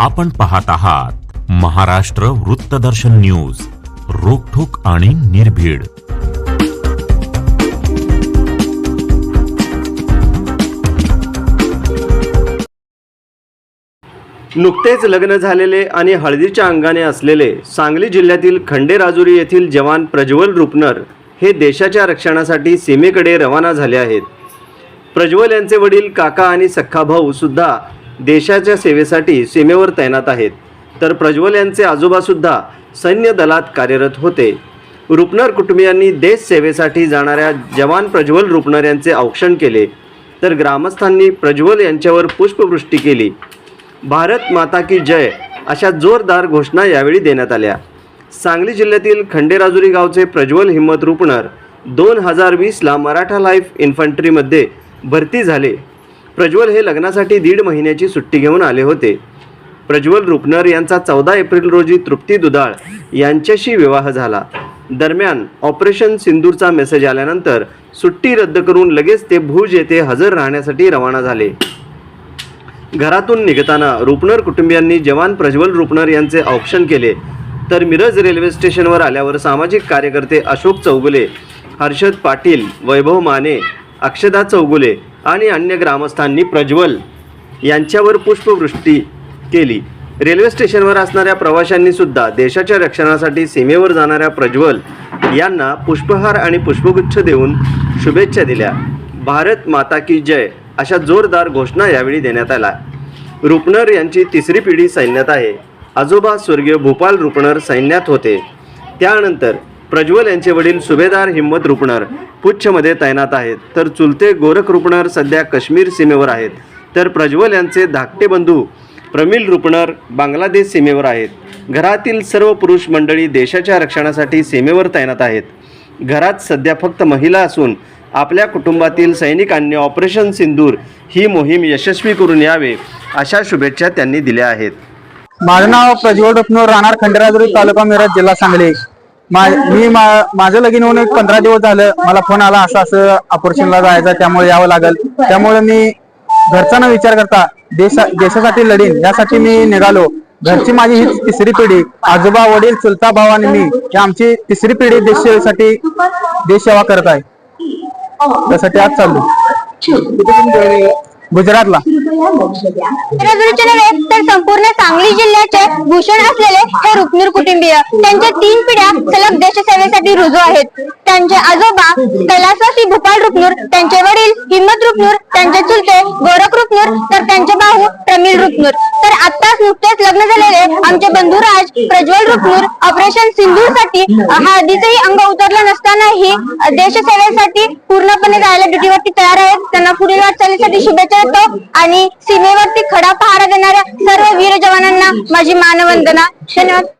आपण पाहत आहात महाराष्ट्र वृत्तदर्शन न्यूज रोखोक आणि निर्भीड. नुकतेच लग्न झालेले आणि हळदीच्या अंगाने असलेले सांगली जिल्ह्यातील खंडेराजुरी येथील जवान प्रज्वल रुपनर हे देशाच्या रक्षणासाठी सीमेकडे रवाना झाले आहेत. प्रज्वल यांचे वडील काका आणि सख्खा भाऊ सुद्धा देशाच्या सेवेसाठी सीमेवर तैनात आहेत. तर प्रज्वल यांचे आजोबासुद्धा सैन्य दलात कार्यरत होते. रुपनर कुटुंबियांनी देश सेवेसाठी जाणाऱ्या जवान प्रज्वल रुपनर यांचे औक्षण केले. तर ग्रामस्थांनी प्रज्वल यांच्यावर पुष्पवृष्टी केली. भारत माता की जय अशा जोरदार घोषणा यावेळी देण्यात आल्या. सांगली जिल्ह्यातील खंडेराजुरी गावचे प्रज्वल हिम्मत रुपनर दोन हजार वीसला मराठा लाईफ इन्फंट्रीमध्ये भरती झाले. प्रज्वल हे लग्नासाठी दीड महिन्याची सुट्टी घेऊन आले होते. प्रज्वल रुपनर यांचा चौदा एप्रिल रोजी तृप्ती दुधाळ यांच्याशी विवाह झाला. दरम्यान ऑपरेशन सिंदूरचा मेसेज आल्यानंतर सुट्टी रद्द करून लगेच ते भुज येथे हजर राहण्यासाठी रवाना झाले. घरातून निघताना रुपनर कुटुंबियांनी जवान प्रज्वल रुपनर यांचे औक्षण केले. तर मिरज रेल्वे स्टेशनवर आल्यावर सामाजिक कार्यकर्ते अशोक चौगुले हर्षद पाटील वैभव माने अक्षदा चौगुले आणि अन्य ग्रामस्थांनी प्रज्वल यांच्यावर पुष्पवृष्टी केली. रेल्वे स्टेशनवर असणाऱ्या प्रवाशांनी सुद्धा देशाच्या रक्षणासाठी सीमेवर जाणाऱ्या प्रज्वल यांना पुष्पहार आणि पुष्पगुच्छ देऊन शुभेच्छा दिल्या. भारत माता की जय अशा जोरदार घोषणा यावेळी देण्यात आल्या. रुपणर यांची तिसरी पिढी सैन्यात आहे. आजोबा स्वर्गीय भूपाल रुपणर सैन्यात होते. त्यानंतर प्रज्वल यांचे वडील सुभेदार हिम्मत रुपनर पुच्छमध्ये तैनात आहेत. तर चुलते गोरख रुपनर सध्या काश्मीर सीमेवर आहेत. तर प्रज्वल यांचे धाकटे बंधू प्रमिल रुपनर बांगलादेश सीमेवर आहेत. घरातील सर्व पुरुष मंडळी देशाच्या रक्षणासाठी सीमेवर तैनात आहेत. घरात सध्या फक्त महिला असून आपल्या कुटुंबातील सैनिकांनी ऑपरेशन सिंदूर ही मोहीम यशस्वी करून यावे अशा शुभेच्छा त्यांनी दिल्या आहेत. माझं नाव प्रज्वल रुपनूर राहणार खंडेराजुरी तालुका मिरज जिल्हा सांगली. मा- माझं लगीन होऊन एक पंधरा दिवस झालं. मला फोन आला असं असं ऑपरेशनला जायचं त्यामुळे यावं लागेल. त्यामुळे मी घरचा न विचार करता देशा देशासाठी लढीन यासाठी मी निघालो. घरची माझी ही तिसरी पिढी आजोबा वडील चुलता भाऊ आणि मी ही आमची तिसरी पिढी देश सेवेसाठी देश सेवा करत आहे. त्यासाठी आज चाललो. गुजरातला. तर संपूर्ण सांगली जिल्ह्याचे भूषण असलेले हे रुक्मीर कुटुंबीय. त्यांच्या तीन पिढ्या सलग देशसेवेसाठी रुजू आहेत. त्यांचे आजोबा कैलासवासी भूपाल रुपनूर त्यांचे वडील हिम्मत रुपनूर त्यांचे चुलते गोरख रुपनूर तर त्यांचे भाऊ प्रमिल रुपनूर आमचे बंधुराज प्रज्वल रुपनूर ऑपरेशन सिंधूरसाठी हळदीचंही अंग उतरलं नसतानाही देशसेवेसाठी पूर्णपणे जायला ड्युटीवरती तयार आहेत. त्यांना पुढील वाटचालीसाठी शुभेच्छा देतो आणि सीमेवरती खडा पहारा देणाऱ्या सर्व वीर जवानांना माझी मानवंदना. धन्यवाद.